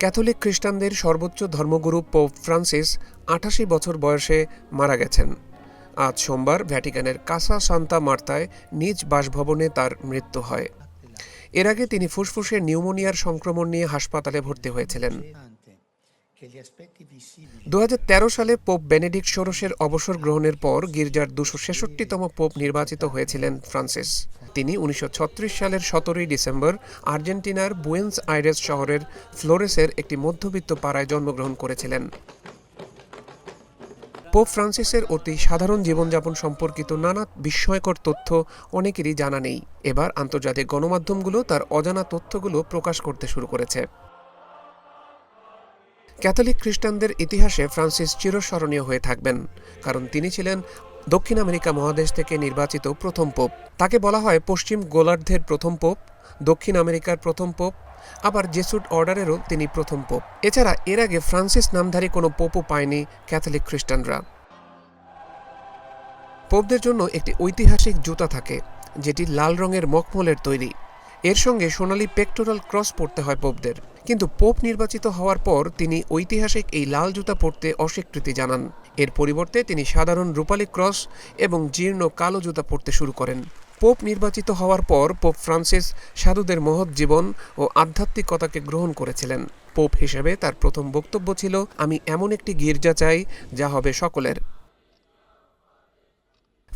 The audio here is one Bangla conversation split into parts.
ক্যাথলিক খ্রিস্টানদের সর্বোচ্চ ধর্মগুরু পোপ ফ্রান্সিস আঠাশি বছর বয়সে মারা গেছেন। আজ সোমবার ভ্যাটিকানের কাসা সান্তা মার্তায় নিজ বাসভবনে তার মৃত্যু হয়। এর আগে তিনি ফুসফুসে নিউমোনিয়ার সংক্রমণ নিয়ে হাসপাতালে ভর্তি হয়েছিলেন। দু হাজার তেরো সালে পোপ বেনেডিক্ট ষোড়শের অবসর গ্রহণের পর গির্জার দুশো ছেষট্টিতম পোপ নির্বাচিত হয়েছিলেন ফ্রান্সিস। তিনি উনিশশো ছত্রিশ সালের সতেরোই ডিসেম্বর আর্জেন্টিনার বুয়েন্স আইরেস শহরের ফ্লোরেসের একটি মধ্যবিত্ত পাড়ায় জন্মগ্রহণ করেছিলেন। পোপ ফ্রান্সিসের অতি সাধারণ জীবনযাপন সম্পর্কিত নানা বিস্ময়কর তথ্য অনেকেরই জানা নেই। এবার আন্তর্জাতিক গণমাধ্যমগুলো তার অজানা তথ্যগুলো প্রকাশ করতে শুরু করেছে। ক্যাথলিক খ্রিস্টানদের ইতিহাসে ফ্রান্সিস চিরস্মরণীয় হয়ে থাকবেন, কারণ তিনি ছিলেন দক্ষিণ আমেরিকা মহাদেশ থেকে নির্বাচিত প্রথম পোপ। তাকে বলা হয় পশ্চিম গোলার্ধের প্রথম পোপ, দক্ষিণ আমেরিকার প্রথম পোপ, আবার জেসুট অর্ডারেরও তিনি প্রথম পোপ। এছাড়া এর আগে ফ্রান্সিস নামধারী কোনো পোপও পায়নি ক্যাথলিক খ্রিস্টানরা। পোপদের জন্য একটি ঐতিহাসিক জুতা থাকে, যেটি লাল রঙের মখমলের তৈরি। এর সঙ্গে সোনালি পেক্টোরাল ক্রস পরতে হয় পোপদের। কিন্তু পোপ নির্বাচিত হওয়ার পর তিনি ঐতিহাসিক এই লাল জুতা পরতে অস্বীকৃতি জানান। এর পরিবর্তে তিনি সাধারণ রূপালী ক্রস এবং জীর্ণ কালো জুতা পরতে শুরু করেন। পোপ নির্বাচিত হওয়ার পর পোপ ফ্রান্সিস সাধুদের মহৎ জীবন ও আধ্যাত্মিকতাকে গ্রহণ করেছিলেন। পোপ হিসেবে তার প্রথম বক্তব্য ছিল, আমি এমন একটি গির্জা চাই, যা হবে সকলের।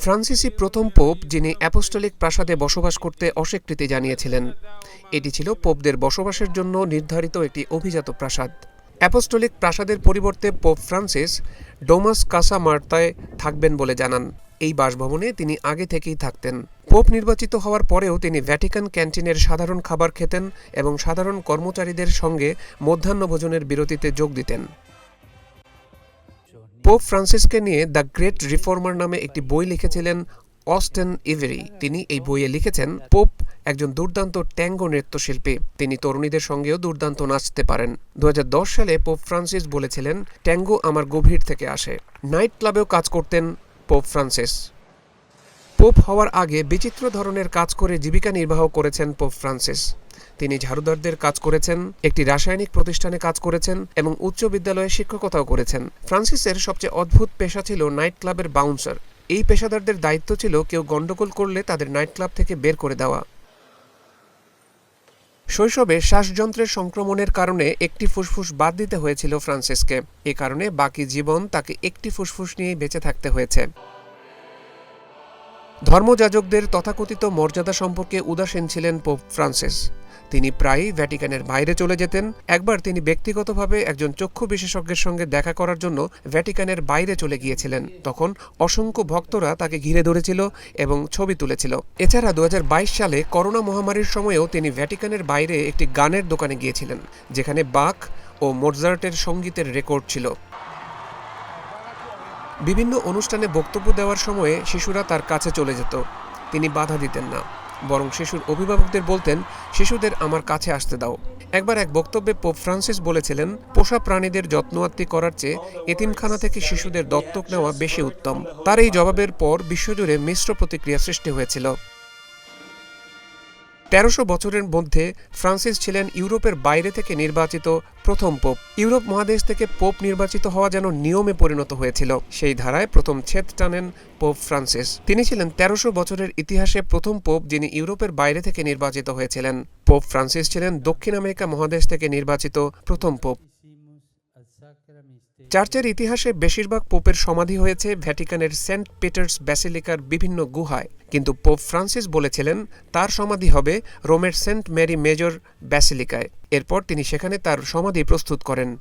ফ্রান্সিসই প্রথম পোপ যিনি অ্যাপোস্টলিক প্রাসাদে বসবাস করতে অস্বীকৃতি জানিয়েছিলেন। এটি ছিল পোপদের বসবাসের জন্য নির্ধারিত একটি অভিজাত প্রাসাদ। অ্যাপোস্টলিক প্রাসাদের পরিবর্তে পোপ ফ্রান্সিস ডোমাস কাসা মার্তায় থাকবেন বলে জানান। এই বাসভবনে তিনি আগে থেকেই থাকতেন। পোপ নির্বাচিত হওয়ার পরেও তিনি ভ্যাটিকান ক্যান্টিনের সাধারণ খাবার খেতেন এবং সাধারণ কর্মচারীদের সঙ্গে মধ্যাহ্নভোজনের বিরতিতে যোগ দিতেন। পোপ ফ্রান্সিসকে নিয়ে দ্য গ্রেট রিফর্মার নামে একটি বই লিখেছিলেন অস্টেন ইভেরি। তিনি এই বইয়ে লিখেছেন, পোপ একজন দুর্দান্ত ট্যাঙ্গো নৃত্যশিল্পী। তিনি তরুণীদের সঙ্গেও দুর্দান্ত নাচতে পারেন। দু হাজার দশ সালে পোপ ফ্রান্সিস বলেছিলেন, ট্যাঙ্গো আমার গভীর থেকে আসে। নাইট ক্লাবেও কাজ করতেন পোপ ফ্রান্সিস। পোপ হওয়ার আগে বিচিত্র ধরনের কাজ করে জীবিকা নির্বাহ করেছেন পোপ ফ্রান্সিস। তিনি ঝাড়ুদারদের কাজ করেছেন, একটি রাসায়নিক প্রতিষ্ঠানে কাজ করেছেন এবং উচ্চ বিদ্যালয়ে শিক্ষকতাও করেছেন। ফ্রান্সিসের সবচেয়ে অদ্ভুত পেশা ছিল নাইট ক্লাবের বাউন্সার। এই পেশাদারদের দায়িত্ব ছিল কেউ গন্ডগোল করলে তাদের নাইট ক্লাব থেকে বের করে দেওয়া। শৈশবে শ্বাসযন্ত্রের সংক্রমণের কারণে একটি ফুসফুস বাদ দিতে হয়েছিল ফ্রান্সিসকে। এ কারণে বাকি জীবন তাকে একটি ফুসফুস নিয়েই বেঁচে থাকতে হয়েছে। ধর্মযাজকদের তথাকথিত মর্যাদা সম্পর্কে উদাসীন ছিলেন পোপ ফ্রান্সিস। তিনি প্রায়ই ভ্যাটিকানের বাইরে চলে যেতেন। একবার তিনি ব্যক্তিগতভাবে একজন চক্ষু বিশেষজ্ঞের সঙ্গে দেখা করার জন্য ভ্যাটিকানের বাইরে চলে গিয়েছিলেন। তখন অসংখ্য ভক্তরা তাকে ঘিরে ধরেছিল এবং ছবি তুলেছিল। এছাড়া দু হাজার বাইশ সালে করোনা মহামারীর সময়েও তিনি ভ্যাটিকানের বাইরে একটি গানের দোকানে গিয়েছিলেন, যেখানে বাক ও মোটজার্টের সঙ্গীতের রেকর্ড ছিল। বিভিন্ন অনুষ্ঠানে বক্তব্য দেওয়ার সময়ে শিশুরা তার কাছে চলে যেত। তিনি বাধা দিতেন না। বরং শিশুর অভিভাবকদের বলতেন, শিশুদের আমার কাছে আসতে দাও। একবার এক বক্তব্যে পোপ ফ্রান্সিস বলেছিলেন, পোষা প্রাণীদের যত্নআত্তি করার চেয়ে এতিমখানা থেকে শিশুদের দত্তক নেওয়া বেশি উত্তম। তার এই জবাবের পর বিশ্বজুড়ে মিশ্র প্রতিক্রিয়া সৃষ্টি হয়েছিল। তেরোশো বছরের মধ্যে ফ্রান্সিস ছিলেন ইউরোপের বাইরে থেকে নির্বাচিত প্রথম পোপ। ইউরোপ মহাদেশ থেকে পোপ নির্বাচিত হওয়া যেন নিয়মে পরিণত হয়েছিল, সেই ধারায় প্রথম ছেদ টানেন পোপ ফ্রান্সিস। তিনি ছিলেন তেরোশো বছরের ইতিহাসে প্রথম পোপ যিনি ইউরোপের বাইরে থেকে নির্বাচিত হয়েছিলেন। পোপ ফ্রান্সিস ছিলেন দক্ষিণ আমেরিকা মহাদেশ থেকে নির্বাচিত প্রথম পোপ। চার্চের ইতিহাসে বেশিরভাগ পোপের সমাধি হয়েছে ভ্যাটিকানের সেন্ট পিটার্স ব্যাসিলিকার বিভিন্ন গুহায়। কিন্তু পোপ ফ্রান্সিস বলেছিলেন, তার সমাধি হবে রোমের সেন্ট মেরি মেজর ব্যাসিলিকায়। এরপর তিনি সেখানে তার সমাধি প্রস্তুত করেন।